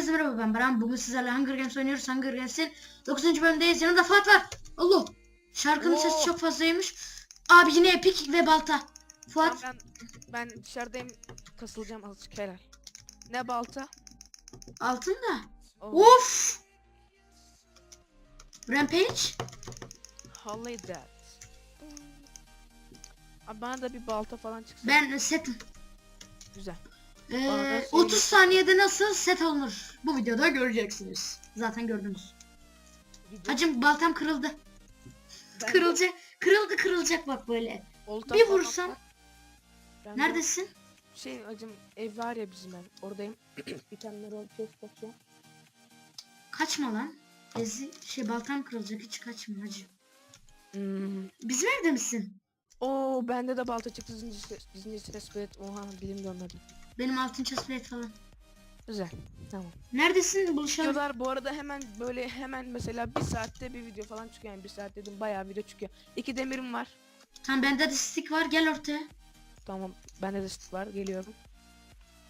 Herkese merhaba ben Baran. Bugün sizlerle Hunger Games oynuyoruz. Hunger Games'in 9. bölümdeyiz. Yanımda Fuat var. Allah. Şarkının Oo. sesi çok fazlaymış. Abi yine epik ve balta. Fuat Ben, ben dışarıdayım kasılacağım azıcık helal. Ne balta? altında. Oh, Of. Rampage. Holy that. Abi bana da bir balta falan çıksın. Ben setim. Güzel. Ee, Bana da söyle. 30 saniyede nasıl set alınır? Bu videoda göreceksiniz. Zaten gördünüz. Video- Hacım baltam kırıldı. Ben Kırılacak. Kırıldı kırılacak bak böyle. olta Bir vursam. Ben Neredesin? Şey acım ev var ya bizim ev. Oradayım. bir tane rol chest bakıyor. Kaçma lan. Ezi şey baltam kırılacak hiç kaçma hacı. Hmm. Bizim evde misin? Oo bende de balta çıktı zincir zincir ses Oha dilim dönmedi. Benim altın chestplate falan. Güzel. Tamam. Neredesin? Buluşalım. Videolar bu arada hemen böyle hemen mesela bir saatte bir video falan çıkıyor yani bir saat dedim bayağı video çıkıyor. İki demirim var. Tamam bende de stick var gel ortaya. Tamam bende de stick var geliyorum.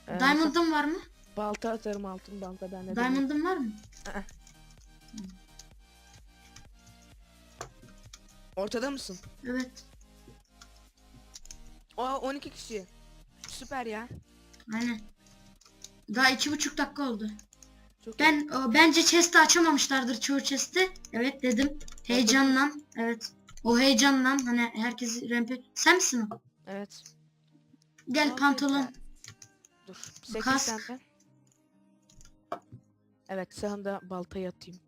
Ee, Diamond'ın var mı? balta atarım altın balta bende de. Diamond'ın var mı? Ortada mısın? Evet. O 12 kişi. Süper ya. Aynen. Daha iki buçuk dakika oldu. Çok. Ben o, bence chest'i açamamışlardır çoğu chest'i. Evet dedim. Heyecanla. Evet. O heyecanla hani herkes rampe. Sen misin o? Evet. Gel Al pantolon. Dur. 8 Kask. sende. Evet sağında baltayı atayım.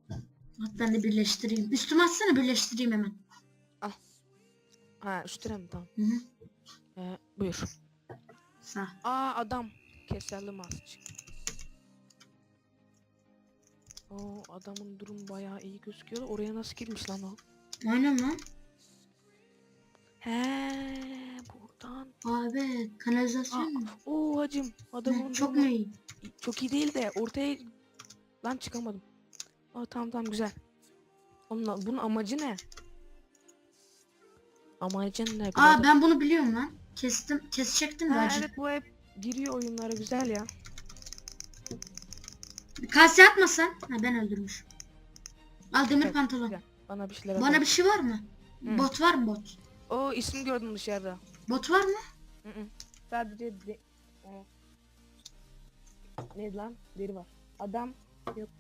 Bak ben de birleştireyim. Üstüme atsana birleştireyim hemen. Ha üstüne mi tamam. Hı hı. Ee, buyur. Sağ. Aa adam. Keserli azıcık. Oo adamın durum bayağı iyi gözüküyor. Oraya nasıl girmiş lan o? Aynen lan. He buradan. Abi kanalizasyon mu? Oo hacım adamın Hı, Çok durumu mu iyi? çok iyi değil de ortaya lan çıkamadım. Aa tamam tamam güzel. Onunla, bunun amacı ne? Amacı ne? Aa ben bunu biliyorum lan. Kestim, kesecektim de evet bu hep giriyor oyunlara güzel ya. Kase atmasan. Ha ben öldürmüşüm. Al demir Evet, pantolon. güzel. Bana bir şeyler Bana bir şey var mı? Hı. Bot var mı bot? Oo isim gördüm dışarıda. Bot var mı? Hı hı. Sadece de... Neydi lan? Deri var. Adam.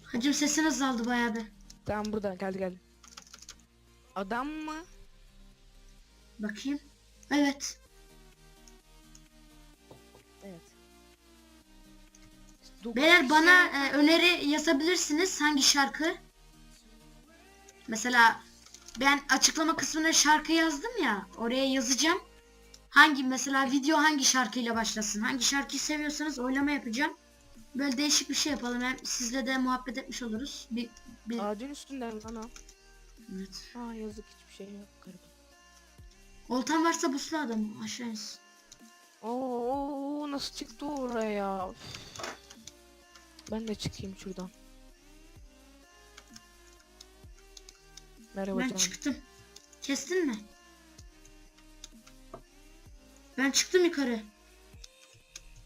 Hacım sesin azaldı bayağı bir. Tamam burada geldi geldi. Adam mı? Bakayım. Evet. Beyler bana e, öneri yazabilirsiniz. Hangi şarkı? Mesela ben açıklama kısmına şarkı yazdım ya. Oraya yazacağım. Hangi mesela video hangi şarkıyla başlasın? Hangi şarkıyı seviyorsanız oylama yapacağım. Böyle değişik bir şey yapalım. Hem sizle de muhabbet etmiş oluruz. Bir, bir... Ağacın üstünden lan o. Evet. Aa yazık hiçbir şey yok. Garip. Oltan varsa buslu adamı aşağı insin. Oo nasıl çıktı oraya? Üf. Ben de çıkayım şuradan. Merhaba Ben canım. çıktım. Kestin mi? Ben çıktım yukarı.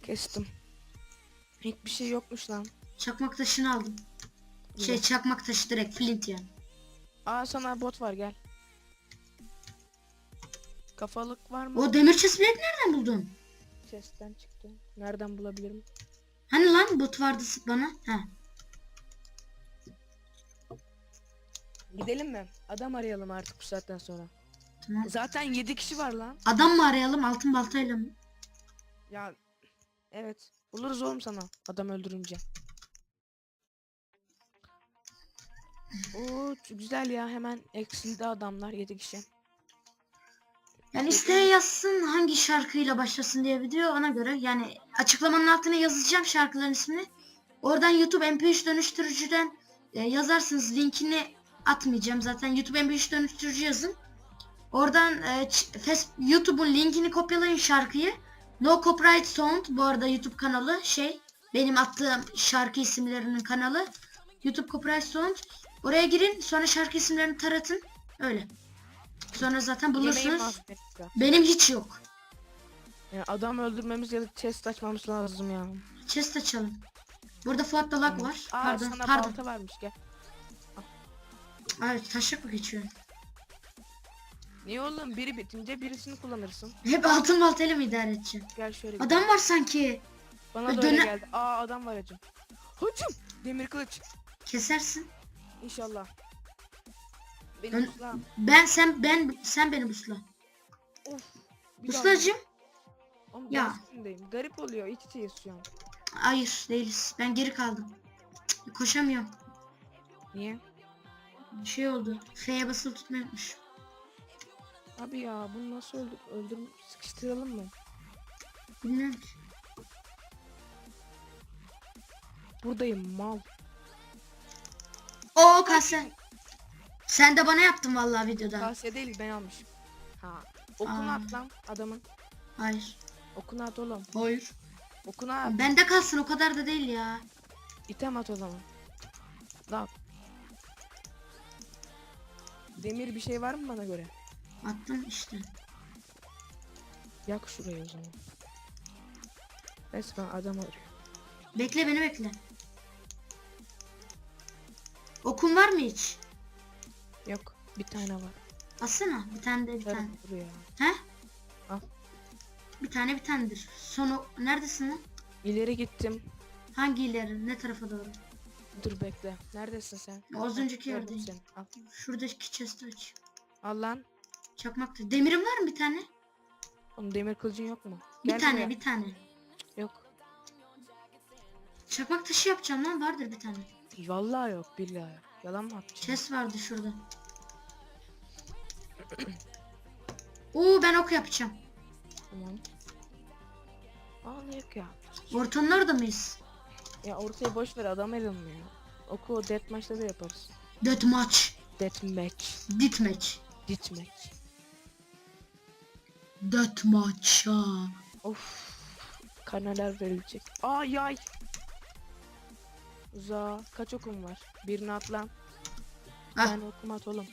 Kestim. Hiçbir şey yokmuş lan. Çakmak taşını aldım. Şey çakmak taşı direkt flint yani. Aa sana bot var gel. Kafalık var mı? O demir chestplate nereden buldun? Chest'ten çıktı. Nereden bulabilirim? Hani lan bot vardı bana? Ha. Gidelim mi? Adam arayalım artık bu saatten sonra. Tamam. Zaten 7 kişi var lan. Adam mı arayalım altın baltayla mı? Ya evet. Buluruz oğlum sana adam öldürünce. Oo güzel ya hemen eksildi adamlar 7 kişi. Yani isteyen yazsın hangi şarkıyla başlasın diye video ona göre. Yani açıklamanın altına yazacağım şarkıların ismini. Oradan YouTube MP3 dönüştürücüden e, yazarsınız linkini atmayacağım zaten. YouTube MP3 dönüştürücü yazın. Oradan e, YouTube'un linkini kopyalayın şarkıyı. No Copyright Sound bu arada YouTube kanalı şey benim attığım şarkı isimlerinin kanalı. YouTube Copyright Sound. Oraya girin sonra şarkı isimlerini taratın. Öyle. Sonra zaten Yemeği bulursunuz. Benim hiç yok. Ya adam öldürmemiz ya da chest açmamız lazım ya. Chest açalım. Burada Fuat'ta lag var. Aa pardon sana pardon. balta varmış gel. Ay taşak mı geçiyorsun? Niye oğlum biri bitince birisini kullanırsın. Hep altın baltayla mı idare edeceksin? Gel şöyle. Adam var sanki. Bana da öyle döne- geldi. Aa adam var hacım. Hacım demir kılıç. Kesersin. İnşallah. Ön- usla. Ben sen ben sen beni busla. Of. bir daha- Ustacım. Oğlum Ya. ben üstündeyim. Garip oluyor. İç şu an. Hayır değiliz. Ben geri kaldım. Cık, Koşamıyorum. Niye? Bir şey oldu. F'ye basılı tutmayı unutmuş. Abi ya bunu nasıl öldür öldür sıkıştıralım mı? Bilmiyorum ki. Buradayım mal. Oo kase. Sen de bana yaptın vallahi videoda. Kase değil ben almışım. Ha. Okunu Aa. at lan adamın. Hayır. Okunu at oğlum. Hayır. Okunu at. Bende kalsın o kadar da değil ya. İtem at o zaman. Lan. Demir bir şey var mı bana göre? Attım işte. Yak şurayı o zaman. Resmen adam arıyor. Bekle beni bekle. Okun var mı hiç? Yok bir tane var. Atsana. Bir tane de bir tane. Buraya. He? Al. Bir tane bir tanedir. Sonu neredesin lan? İleri gittim. Hangi ileri? Ne tarafa doğru? Dur bekle. Neredesin sen? Az önceki yerdeyim. seni. Al. Şuradaki chest'i aç. Al lan. Çakmaktır. Demirin var mı bir tane? Onun demir kılıcın yok mu? Bir Gel tane buraya. bir tane. Yok. Çakmak taşı yapacağım lan vardır bir tane. Vallahi yok billahi. Yalan mı atacağım? Chest vardı şurada. Oo ben ok yapacağım. Tamam. Aa ne yok ya. Ortanın orada mıyız? Ya ortaya boş ver adam elim ya. Oku deathmatch'ta da yaparız. Deathmatch. Deathmatch. Ditmatch. Ditmatch. Deathmatch ha. Of. Kanalar verilecek. Aa yay. Uza. Kaç okum var? Birini at lan. Bir Ah. tane okum at oğlum.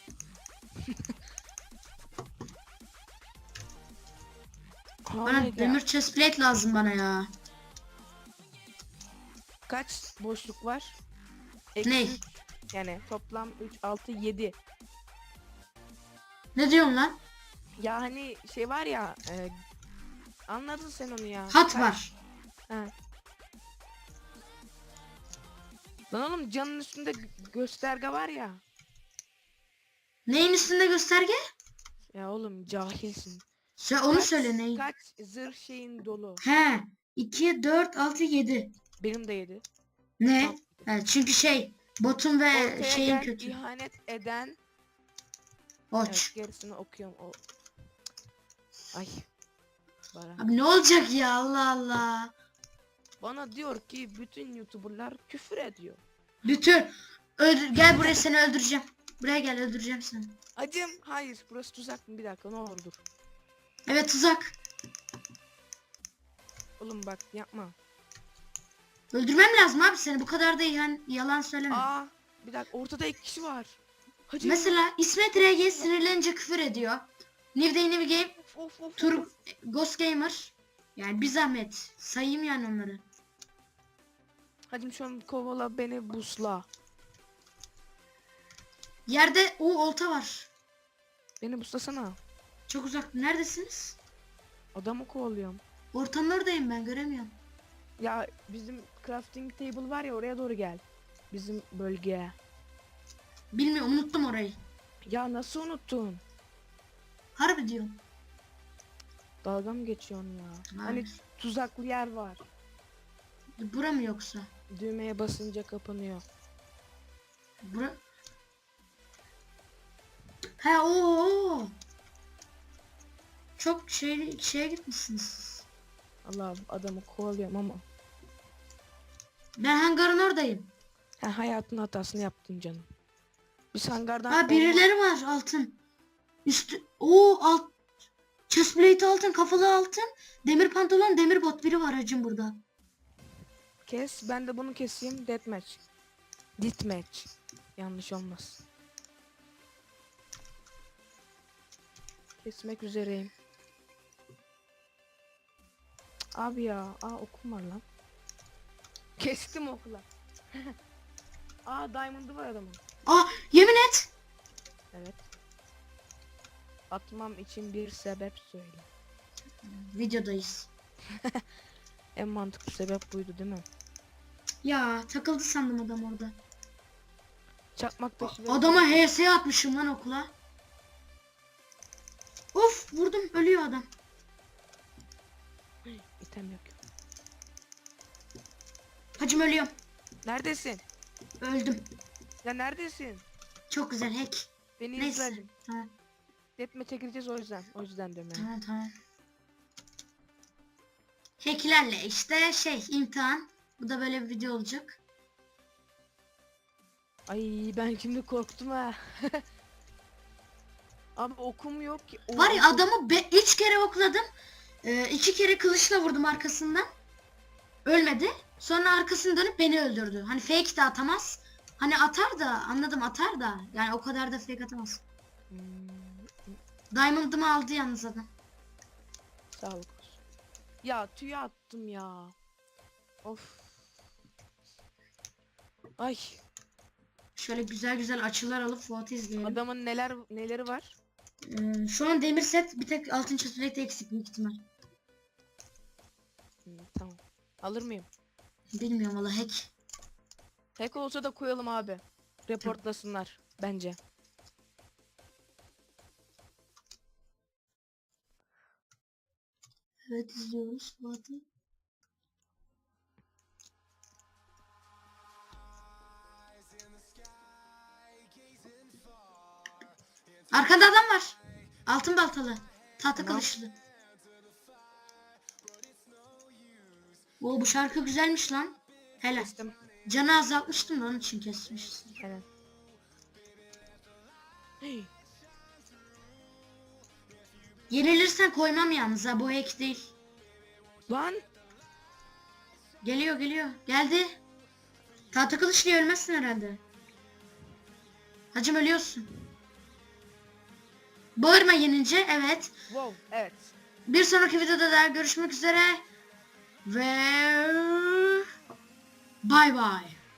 Bana demir chestplate lazım bana ya. Kaç boşluk var? Eksi Ne? üç. Yani toplam 3, 6, 7. Ne diyorsun lan? Ya hani şey var ya e, anladın sen onu ya. Hat Kaç- var. He. Lan oğlum canın üstünde gö- gösterge var ya. Neyin üstünde gösterge? Ya oğlum cahilsin. Sen onu Kaç- söyle neyin. Kaç zırh şeyin dolu. He. 2, 4, 6, 7. Benim de yedi. Ne? He, çünkü şey botum ve Ortaya şeyin kötü. ihanet eden. Oç. Evet, gerisini okuyorum. O... Ay. Baran. Abi ne olacak ya Allah Allah. Bana diyor ki bütün youtuberlar küfür ediyor. Bütün öldür gel buraya seni öldüreceğim. Buraya gel öldüreceğim seni. Acım hayır burası tuzak mı bir dakika ne olur dur. Evet tuzak. Oğlum bak yapma. Öldürmem lazım abi seni bu kadar da ihan, yalan söyleme. Aa bir dakika ortada iki kişi var. Hacı. Mesela İsmet RG sinirlenince küfür ediyor. New Day New Game, Of, of, of, Tur. Ghost Gamer. Yani bir zahmet. Sayayım yani onları. Hacım şu an kovala beni busla. Yerde o olta var. Beni buslasana. Çok uzak. Neredesiniz? Adamı kovalıyorum. Ortanın oradayım ben göremiyorum. Ya bizim crafting table var ya oraya doğru gel. Bizim bölgeye. Bilmiyorum unuttum orayı. Ya nasıl unuttun? Harbi diyorum. Dalga mı geçiyorsun ya? Hani Hayır. tuzaklı yer var. Bura mı yoksa? Düğmeye basınca kapanıyor. Bura... He o. Çok şey şeye gitmişsiniz. Allah adamı kovalıyorum ama. Ben hangarın oradayım. Sen hayatın hatasını yaptın canım. Biz hangardan... Ha birileri var altın. Üstü o alt chestplate altın, kafalı altın, demir pantolon, demir bot biri var hacım burada. Kes. Ben de bunu keseyim. Deathmatch. Deathmatch. Yanlış olmaz. Kesmek üzereyim. Abi ya. Aa okum var lan. Kestim okula. Aa diamond'ı var adamın. Ah yemin et. Evet. Atmam için bir sebep söyle. Videodayız. En mantıklı sebep buydu değil mi? Ya takıldı sandım adam orada. Çakmak taşı ve- Adama HS atmışım lan okula. Of vurdum ölüyor adam. İtem yok. Hacım ölüyorum. Neredesin? Öldüm. Ya neredesin? Çok güzel hack. Beni Neyse. izledin. Tamam Deathmatch'e gireceğiz o yüzden. O yüzden diyorum yani. tamam tamam. Hacklerle işte şey imtihan. Bu da böyle bir video olacak. Ay ben şimdi korktum ha. Abi okum yok ki. Var ya adamı 3 kere okladım. 2 kere kılıçla vurdum arkasından. Ölmedi. Sonra arkasını dönüp beni öldürdü. Hani fake de atamaz. Hani atar da anladım atar da. Yani o kadar da fake atamaz. Hmm, Diamond'ımı aldı yalnız adam. sağlık olsun. Ya tüy attım ya. Of. Ay Şöyle güzel güzel açılar alıp Fuat'ı izleyelim. adamın neler neleri var? Ee, şu an demir set bir tek altın çatırete eksik büyük ihtimal. Hmm, tamam. Alır mıyım? Bilmiyorum valla hack. Hack olsa da koyalım abi. Reportlasınlar bence. Evet izliyoruz Fuat'ı. Arkanda adam var. Altın baltalı. Tahta kılıçlı. Oo bu şarkı güzelmiş lan. Helal. Kestim. Canı azaltmıştım da onun için kesmişsin. Helal. Hey, Yenilirsen koymam yalnız ha bu hack değil. Lan Geliyor geliyor. Geldi. Tahta kılıçla ölmezsin herhalde. Hacım ölüyorsun. Bağırma yenince evet. wow evet. Bir sonraki videoda daha görüşmek üzere. Ve bay bay.